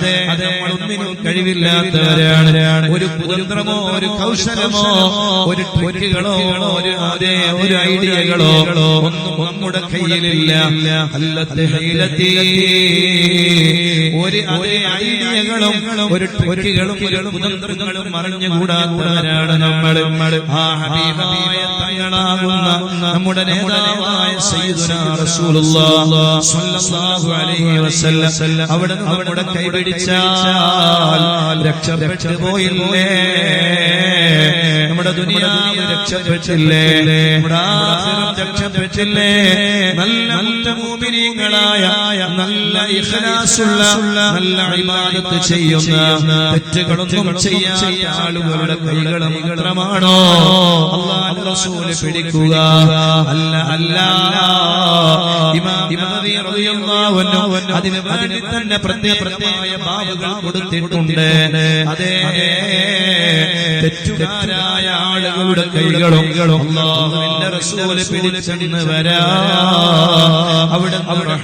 അതെ നമ്മളൊന്നിനും കഴിവില്ലാത്തവരാണ്. ഒരു കുതന്ത്രമോ ഒരു കൗശലമോ ഒരു ട്രിക്കുകളോ ഒരു അതെ ഒരു ഐഡിയകളോ ഒന്നും നമ്മുടെ കയ്യിലില്ല. ഒരു അതേ ഐഡിയകളും ഒരു ട്രിക്കുകളും ഒരു കുതന്ത്രങ്ങളും മറിഞ്ഞുകൂടാത്തവരാണ് നമ്മൾ. നമ്മൾ. ആ ഹബീബായ തങ്ങളാകുന്ന നമ്മുടെ നേതാവായ സയ്യിദുനാ റസൂലുള്ളാഹി സ്വല്ലല്ലാഹു അലൈഹി വസല്ലം. അവിടെ നമ്മുടെ കൈപിടിച്ചാൽ രക്ഷപ്പെട്ടു പോയില്ലേ? നമ്മുടെ ദുനിയാവ് രക്ഷപ്പെട്ടില്ലേ? രക്ഷപ്പെട്ടില്ലേ? നല്ല മുത്തമൂമിനീങ്ങളായ നല്ല ഇഖ്ലാസുള്ള നല്ല ഇബാദത്ത് ചെയ്യുന്ന തെറ്റുകളൊന്നും ചെയ്യാത്ത ആളുകളുടെ കൈകൾ മാത്രമാണോ? അള്ളാഹു റസൂൽ പിടിക്കുക അല്ല. അല്ല. ഇമാം അതിന് വേണ്ടി തന്നെ പ്രത്യേകമായ ബാബുകൾ കൊടുത്തിട്ടുണ്ട്. അതെ തെറ്റുകാരായ ആളുകളുടെ കൈകളും അള്ളാഹുവിന്റെ റസൂൽ പിടിച്ചെന്ന് വരാ. അവിടെ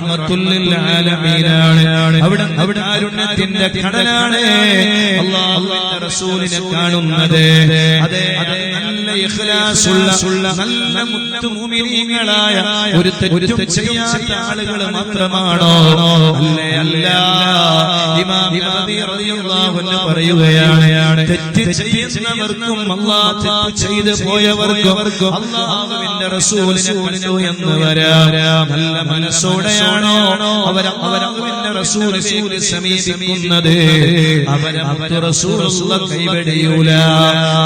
ആലമീനാണ്. അവിടെ അവിടെ കാരുണ്യത്തിന്റെ കടലാണ് അള്ളാഹുവിന്റെ റസൂലിനെ കാണുന്നത്. അതെ അതെ നല്ല ഇഖ്ലാസുള്ള നല്ല മുത്തുമുമിനീങ്ങളായ ഒരു തെറ്റ് ചെയ്യാത്ത ആളുകൾ മാത്രമാണോ? അല്ലേ അല്ല ഇമാം നബവി റളിയല്ലാഹു അൻഹു പറയുകയാണ് തെറ്റ് ചെയ്യുന്നവർക്കും അല്ലാഹ് തെറ്റ് ചെയ്തു പോയവർക്കും അല്ലാഹുവിന്റെ റസൂലിനെ കണ്ടു എന്ന് വരാം. നല്ല മനസ്സോടെയാണോ അവർ അവരവിന്റെ റസൂലിനെ സമീപിക്കുന്നത്? അവരെ മുത്തു റസൂലുള്ള കൈവടിയൂല.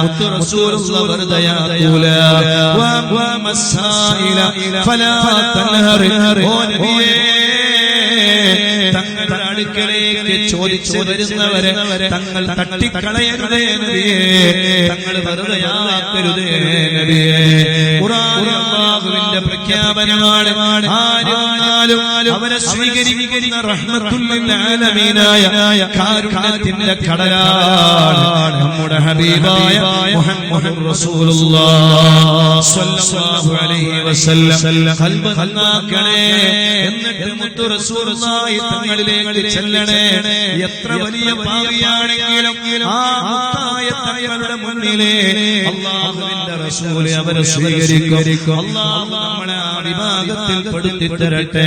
മുത്തു റസൂലുള്ള ഫലാ തൻഹർ ഓ നബിയേ. തങ്ങളുടെ അടുക്കലേക്ക് ചോദിച്ചു വരുന്നവരെ തങ്ങൾ തട്ടിക്കളയരുതേ നബിയേ. തങ്ങൾ വെറുതെയാക്കരുതേ നബിയേ. ഖുർആൻ അല്ലാഹുവിന്റെ പ്രഖ്യാപനമാണ് ആരും അവരെ സ്വീകരിക്കുന്ന റഹ്മത്തുൽ ആലമീനായ കാരുണ്യത്തിന്റെ കടലാണ് നമ്മുടെ ഹബീബായ മുഹമ്മദ് റസൂലുള്ളാഹി സ്വല്ലല്ലാഹു അലൈഹി വസല്ലം ഖൽബ് നന്നാക്കണേ എന്നിട്ട് മുത്തു റസൂലുള്ളാഹി തങ്ങളിലേക്ക് ചെല്ലണേ എത്ര വലിയ പാവിയാണെങ്കിലും ആ മുന്നിലേ മുന്നിലെ അള്ളാഹുവിന്റെ റസൂലെ അവരെ സ്വീകരിക്കും. അള്ളാഹു നമ്മളെ ആ വിഭാഗത്തിൽ പെടുത്തി തരട്ടെ